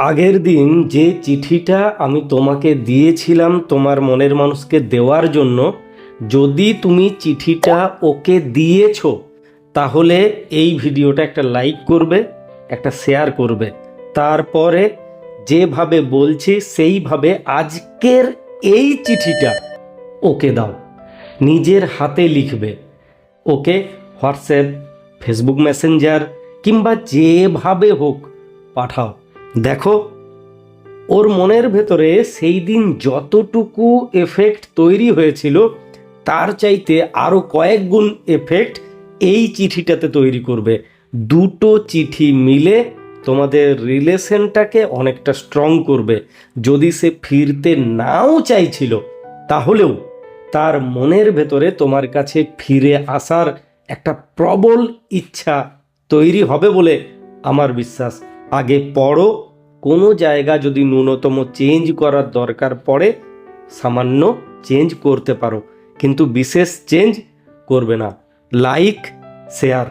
আগের দিন যে চিঠিটা আমি তোমাকে দিয়েছিলাম তোমার মনের মানুষকে দেওয়ার জন্য, যদি তুমি চিঠিটা ওকে দিয়েছ, তাহলে এই ভিডিওটা একটা লাইক করবে, একটা শেয়ার করবে। তারপরে যেভাবে বলছি, সেইভাবে আজকের এই চিঠিটা ওকে দাও। নিজের হাতে লিখবে। ওকে হোয়াটসঅ্যাপ, ফেসবুক মেসেঞ্জার কিংবা যেভাবে হোক পাঠাও। দেখো, ওর মনের ভেতরে সেই দিন যতটুকু এফেক্ট তৈরি হয়েছিল, তার চাইতে আরও কয়েক গুণ এফেক্ট এই চিঠিটাতে তৈরি করবে। দুটো চিঠি মিলে তোমাদের রিলেশনটাকে অনেকটা স্ট্রং করবে। যদি সে ফিরতে নাও চাইছিল, তাহলেও তার মনের ভেতরে তোমার কাছে ফিরে আসার একটা প্রবল ইচ্ছা তৈরি হবে বলে আমার বিশ্বাস। আগে পড়ো। কোনো জায়গা যদি ন্যূনতম চেঞ্জ করার দরকার পড়ে, সামান্য চেঞ্জ করতে পারো। কিন্তু বিশেষ চেঞ্জ করবে না। Like, share.